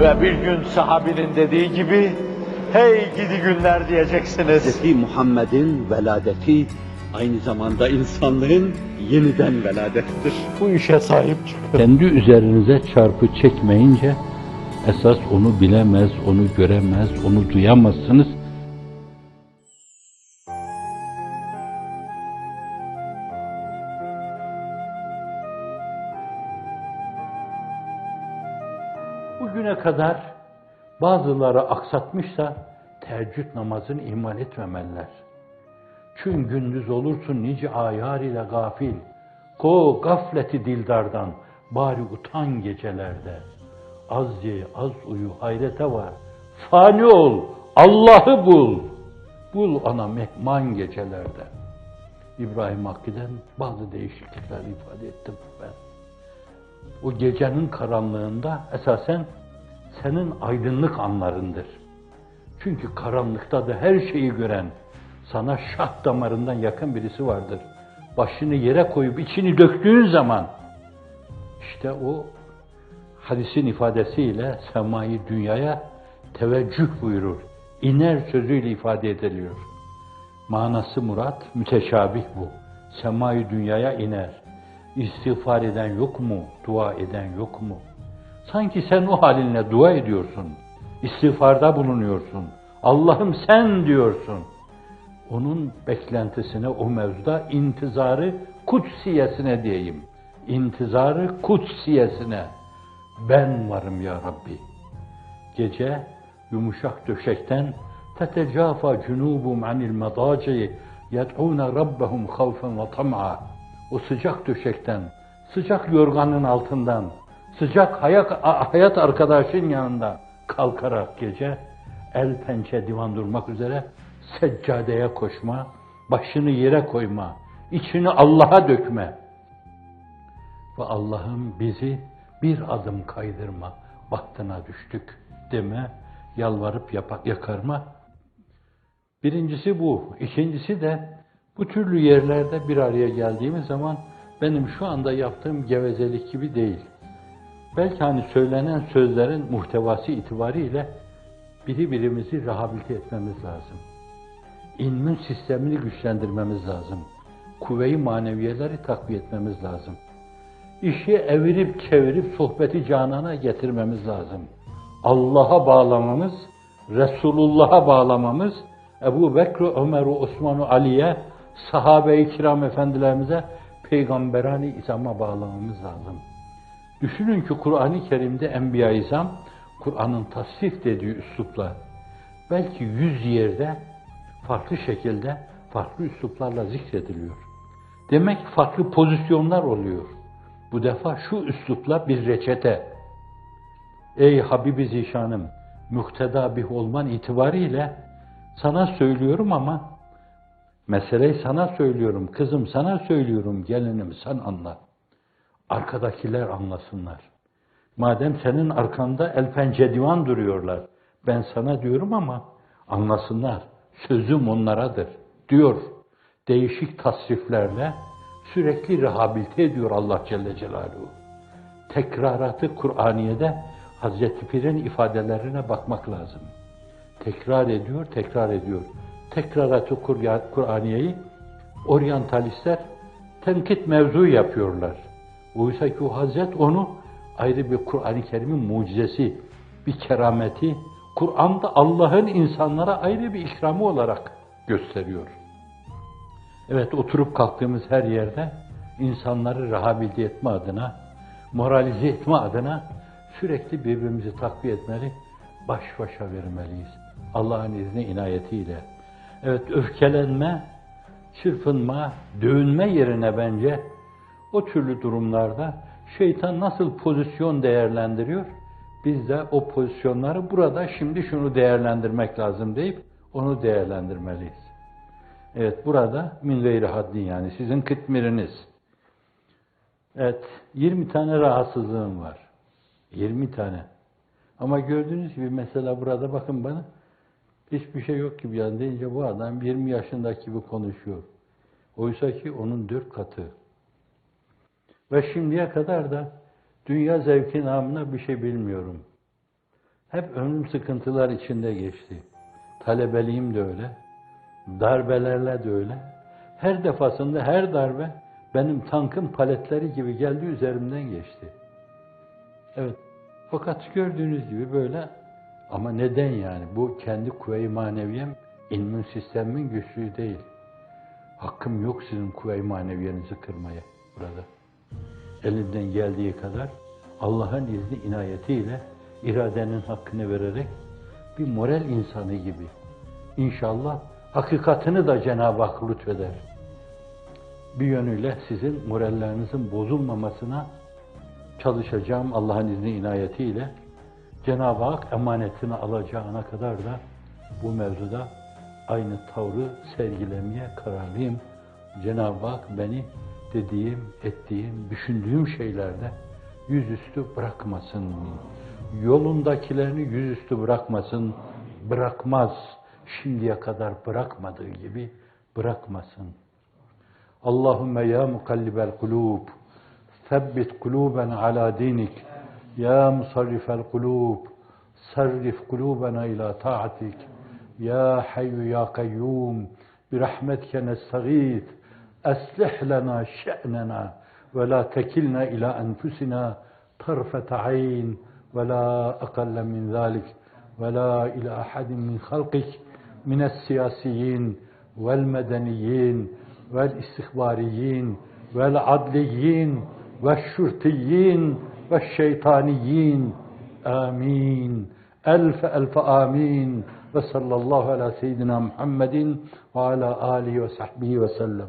Ve bir gün sahabinin dediği gibi, hey gidi günler diyeceksiniz. Hz. Muhammed'in veladeti aynı zamanda insanlığın yeniden veladettir. Bu işe sahip çıkın. Kendi üzerinize çarpı çekmeyince esas onu bilemez, onu göremez, onu duyamazsınız. Bugüne kadar bazıları aksatmışsa teheccüd namazını ihmal etmemeliler. Çünkü gündüz olursun nice ayar ile gafil. Ko gafleti dildardan, bari utan gecelerde. Az ye, az uyu, hayrete var. Fani ol, Allah'ı bul. Bul ana mehman gecelerde. İbrahim Hakkı'dan bazı değişiklikler ifade ettim ben. O gecenin karanlığında esasen senin aydınlık anlarındır. Çünkü karanlıkta da her şeyi gören, sana şah damarından yakın birisi vardır. Başını yere koyup içini döktüğün zaman, işte o hadisin ifadesiyle semayı dünyaya teveccüh buyurur. İner sözüyle ifade ediliyor. Manası murat, müteşabih bu. Semayı dünyaya iner. İstiğfar eden yok mu? Dua eden yok mu? Sanki sen o halinle dua ediyorsun. İstiğfarda bulunuyorsun. Allah'ım sen diyorsun. Onun beklentisine o mevzuda intizarı kutsiyesine diyeyim. İntizarı kutsiyesine. Ben varım ya Rabbi. Gece yumuşak döşekten tetecafa cunubum anil medaci yed'ûne rabbehum havfen ve tam'a. O sıcak döşekten, sıcak yorganın altından, sıcak hayat, hayat arkadaşın yanında kalkarak gece el pençe divan durmak üzere seccadeye koşma, başını yere koyma, içini Allah'a dökme. Ve Allah'ım bizi bir adım kaydırma, bahtına düştük deme, yalvarıp yapak, yakarma. Birincisi bu. İkincisi de bu türlü yerlerde bir araya geldiğimiz zaman benim şu anda yaptığım gevezelik gibi değil. Belki hani söylenen sözlerin muhtevası itibariyle biri birimizi rehabilite etmemiz lazım. İlmin sistemini güçlendirmemiz lazım. Kuvve-i maneviyeleri takviye etmemiz lazım. İşi evirip çevirip sohbeti canana getirmemiz lazım. Allah'a bağlamamız, Resulullah'a bağlamamız, Ebu Bekr, Ömer, Osman, Ali'ye, sahabe-i kiram efendilerimize, peygamberani izama bağlamamız lazım. Düşünün ki Kur'an-ı Kerim'de Enbiya-i İzam, Kur'an'ın tasvip dediği üslupla, belki yüz yerde farklı şekilde, farklı üsluplarla zikrediliyor. Demek farklı pozisyonlar oluyor. Bu defa şu üslupla bir reçete. Ey Habibi Zişanım, muhteda bih olman itibariyle sana söylüyorum ama meseleyi sana söylüyorum, kızım sana söylüyorum, gelinim sen anla. Arkadakiler anlasınlar. Madem senin arkanda el pençe divan duruyorlar, ben sana diyorum ama anlasınlar. Sözüm onlaradır diyor. Değişik tasriflerle sürekli rehabilite ediyor Allah Celle Celaluhu. Tekraratı Kur'aniye'de Hazreti Pir'in ifadelerine bakmak lazım. Tekrar ediyor, tekrar ediyor. Tekraratı Kur'aniye'yi oryantalistler tenkit mevzu yapıyorlar. Oysa ki Hazret onu ayrı bir Kur'an-ı Kerim'in mucizesi, bir kerameti, Kur'an'da Allah'ın insanlara ayrı bir ikramı olarak gösteriyor. Evet oturup kalktığımız her yerde insanları rehabilite etme adına, moralize etme adına sürekli birbirimizi takviye etmeli, baş başa vermeliyiz. Allah'ın izni inayetiyle. Evet öfkelenme, çırpınma, dövünme yerine bence o türlü durumlarda şeytan nasıl pozisyon değerlendiriyor? Biz de o pozisyonları burada şimdi şunu değerlendirmek lazım deyip onu değerlendirmeliyiz. Evet burada min gayri haddin yani sizin kıtmiriniz. Evet 20 tane rahatsızlığım var. 20 tane. Ama gördüğünüz gibi mesela burada bakın bana hiçbir şey yok gibi yani deyince bu adam 20 yaşındaki gibi konuşuyor. Oysa ki onun dört katı. Ve şimdiye kadar da dünya zevki namına bir şey bilmiyorum. Hep ömrüm sıkıntılar içinde geçti. Talebeliğim de öyle. Darbelerle de öyle. Her defasında her darbe benim tankın paletleri gibi geldi üzerimden geçti. Evet. Fakat gördüğünüz gibi böyle ama neden yani? Bu kendi kuvve-i maneviyem, ilmin sistemimin güçlüğü değil. Hakkım yok sizin kuvve-i maneviyenizi kırmaya burada. Elimden geldiği kadar Allah'ın izni inayetiyle iradenin hakkını vererek bir moral insanı gibi İnşallah hakikatini da Cenab-ı Hak lütfeder. Bir yönüyle sizin morallerinizin bozulmamasına çalışacağım Allah'ın izni inayetiyle. Cenab-ı Hak emanetini alacağına kadar da bu mevzuda aynı tavrı sergilemeye kararlıyım. Cenab-ı Hak beni dediğim, ettiğim, düşündüğüm şeylerde yüzüstü bırakmasın. Yolundakilerini yüzüstü bırakmasın. Bırakmaz. Şimdiye kadar bırakmadığı gibi bırakmasın. Allahümme ya mukallibel kulub, sebbit kuluben ala dinik. يا مصرف القلوب صرف قلوبنا إلى طاعتك. يا حي يا قيوم برحمتك نستغيث. أصلح لنا شأننا ولا تكلنا إلى أنفسنا طرفة عين ولا أقل من ذلك. ولا إلى أحد من خلقك من السياسيين والمدنيين والاستخباريين والعدليين والشرطيين والشيطانيين. آمين. ألف ألف آمين. وصلى الله على سيدنا محمد وعلى آله وصحبه وسلم.